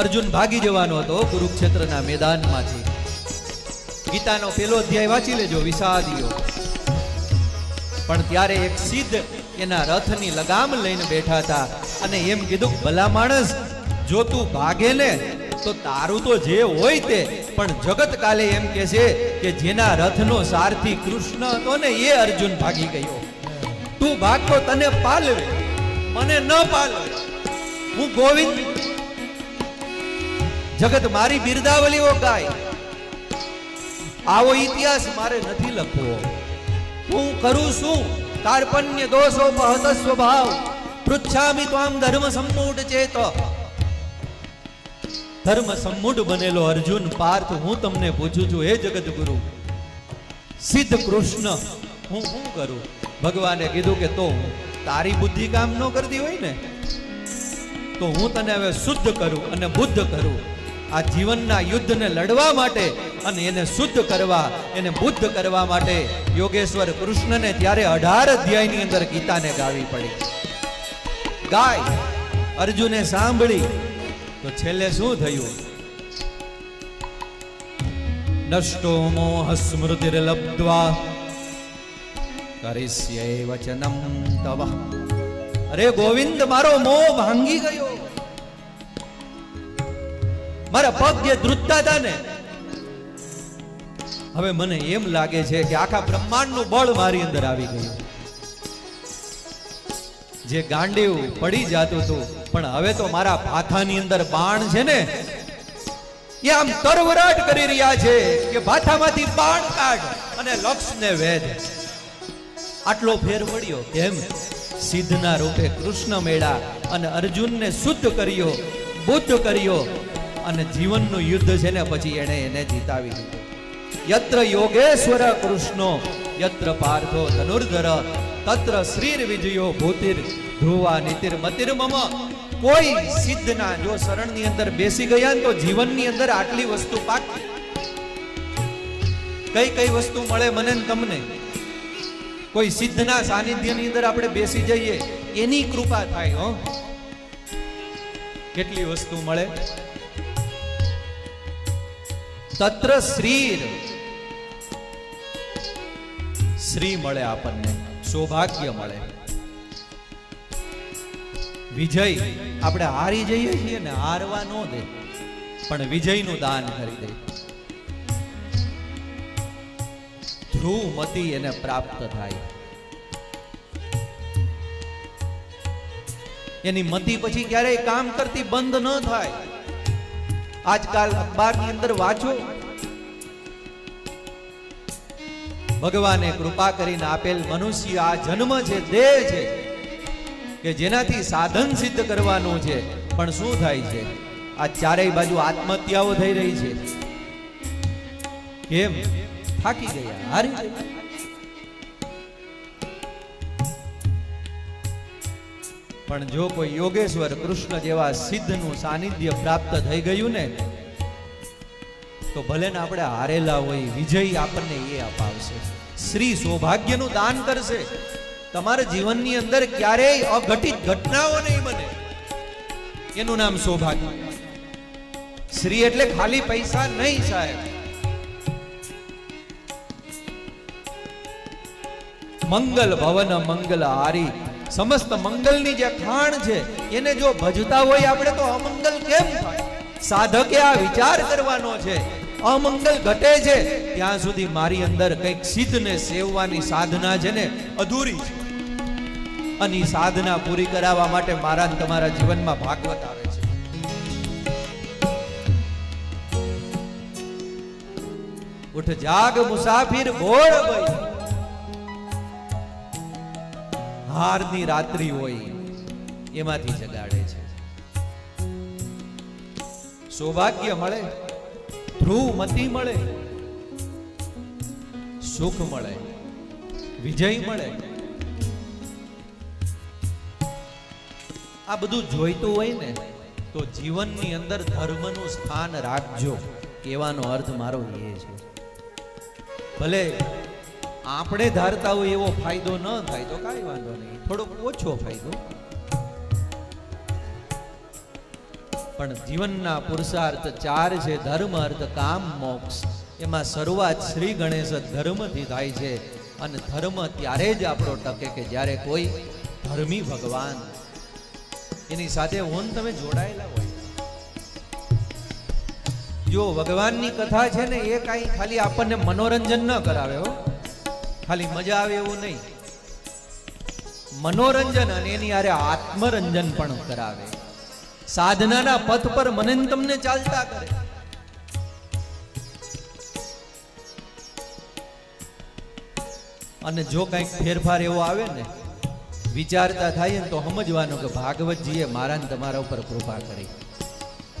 અર્જુન ભાગી જવાનો હતો કુરુક્ષેત્રના મેદાનમાંથી. ગીતાનો પેલો અધ્યાય વાંચી લેજો, વિષાદીઓ. પણ ત્યારે એક સિદ્ધ એના રથની લગામ લઈને બેઠા હતા અને એમ કીધું, ભલા માણસ, જો તું ભાગે ને, તો તારું તો જે હોય તે. પણ જગત કાલે એમ કે છે કે જેના રથનો સારથી કૃષ્ણ હતો ને, એ અર્જુન ભાગી ગયો. તું ભાગતો તને પાલવે, મને ન પાલવે. હું ગોવિંદ જગત મારી બિરદાવલીઓ ગાય. આવો ઇતિહાસ મારે નથી લખવો. હું કરું શું? કાર્પણ્ય દોષો બહત સ્વભાવ. પૃચ્છામિ ત્વામ ધર્મ સંમૂઢ ચેત. ધર્મ સંમૂઢ બનેલો અર્જુન પાર્થ, હું તમને પૂછું છું, હે જગત ગુરુ સિદ્ધ કૃષ્ણ, હું શું કરું? ભગવાને કીધું કે તો તારી બુદ્ધિ કામ ન કરતી હોય ને, તો હું તને હવે શુદ્ધ કરું અને બુદ્ધ કરું. આ જીવનના યુદ્ધને લડવા માટે અને એને શુદ્ધ કરવા, એને બુદ્ધ કરવા માટે યોગેશ્વર કૃષ્ણને ત્યારે અઢાર અધ્યાયની અંદર ગીતાને ગાવી પડી. ગાય, અર્જુને સાંભળી. તો છેલ્લે શું થયું? નષ્ટો મોહ સ્મૃતિર્લબ્ધ્વા. કરિષ્ય વચનમ તવ. અરે ગોવિંદ, મારો મોહ ભાંગી ગયો. મારા પગ જે ધ્રુજતા ને હવે મને એમ લાગે છે કે આખા બ્રહ્માંડનું બળ મારી અંદર આવી ગયું. જે ગાંડીવ પડી જતું હતું, પણ હવે તો મારા ભાથાની અંદર બાણ છે ને. એ આમ તરવરાટ કરી રહ્યા છે કે ભાથામાંથી બાણ કાઢ અને લક્ષને વેદ આટલો ફેર વળ્યો કેમ? સિદ્ધના રૂપે કૃષ્ણ મેળા અને અર્જુનને શુદ્ધ કર્યો, બુદ્ધ કર્યો અને જીવનનું યુદ્ધ છે ને પછી એણે એને જીતાવી દીધું. યત્ર યોગેશ્વર કૃષ્ણો, યત્ર પાર્થો ધનુર્ધર, તત્ર શ્રીર વિજયો ભૂતિર, ધ્રુવા નીતિર મતિર મમ. કોઈ સિદ્ધના જો શરણની અંદર બેસી ગયા તો જીવનની અંદર આટલી વસ્તુ પાકી. કઈ કઈ વસ્તુ મળે મને તમને? કોઈ સિદ્ધના સાનિધ્યની અંદર આપણે બેસી જઈએ, એની કૃપા થાય, હો. કેટલી વસ્તુ મળે? તત્ર શ્રીર. શ્રી મળે આપણને, સૌભાગ્ય મળે. વિજય, આપણે હારી જઈએ છીએ ને હારવા ન દે, પણ વિજયનું દાન કરી દે. ધ્રુવમતી એને પ્રાપ્ત થાય. એની મતી પછી ક્યારેય કામ કરતી બંધ ન થાય. આજકાલ અખબારની અંદર વાંચો. ભગવાને કૃપા કરીને આપેલ મનુષ્ય આ જન્મ છે, દેહ છે, કે જેનાથી સાધન સિદ્ધ કરવાનું છે. પણ શું થાય છે? આ ચારેય બાજુ આત્મહત્યાઓ થઈ રહી છે. કેમ? થાકી ગયા, હારી પણ જો કોઈ યોગેશ્વર કૃષ્ણ જેવા સિદ્ધનું સાનિધ્ય પ્રાપ્ત થઈ ગયું ને, તો ભલે ને આપણે હારેલા હોય, વિજય આપણને એ અપાવશે. શ્રી સૌભાગ્યનું દાન કરશે. તમારા જીવનની અંદર ક્યારેય અઘટિત ઘટનાઓ નહીં બને. એનું નામ સૌભાગ્ય. શ્રી એટલે ખાલી પૈસા નહીં સાહેબ. મંગલ ભવન મંગલ હારી. સમસ્ત મંગલની જે ખાણ છે, એને જો ભજતા હોય આપણે તો અમંગલ કેમ સાધકે આ વિચાર કરવાનો છે, અમંગલ ઘટે છે, ત્યાં સુધી મારી અંદર કંઈક સિદ્ધને સેવવાની સાધના છે ને, અધૂરી છે. અને સાધના પૂરી કરાવવા માટે મારા તમારા જીવનમાં ભાગવત આવે છે. ઉઠ જાગ મુસાફિર ભોળ ભઈ. હારની રાત્રિ હોય, એમાંથી જગાડે છે. સૌભાગ્ય મળે ધ્રુવમતી મળે, સુખ મળે, વિજય મળે. આ બધું જોઈતું હોય ને, તો જીવનની અંદર ધર્મનું સ્થાન રાખજો, કહેવાનો અર્થ મારો એ છે. ભલે આપણે ધારતા હોય એવો ફાયદો ન થાય, તો કાંઈ વાંધો નહીં. થોડોક ઓછો ફાયદો. પણ જીવનના પુરુષાર્થ ચાર છે, ધર્મ, અર્થ, કામ, મોક્ષ. એમાં શરૂઆત શ્રી ગણેશ ધર્મથી થાય છે અને ધર્મ ત્યારે જ આપણો ટકે કે જ્યારે કોઈ ધર્મી ભગવાન. એની સાથે ઓન તમે જોડાયેલા હોય. જો ભગવાનની કથા છે ને, એ કાંઈ ખાલી આપણને મનોરંજન ન કરાવે હો. ખાલી મજા આવે એવું નહીં. મનોરંજન અને એની આરે આત્મરંજન પણ કરાવે. સાધનાના પથ પર મને તમને ચાલતા કરે. અને જો કંઈક ફેરફાર એવો આવે ને, વિચારતા થાય ને તો સમજવાનું કે ભાગવતજીએ મારા ને તમારા ઉપર કૃપા કરી.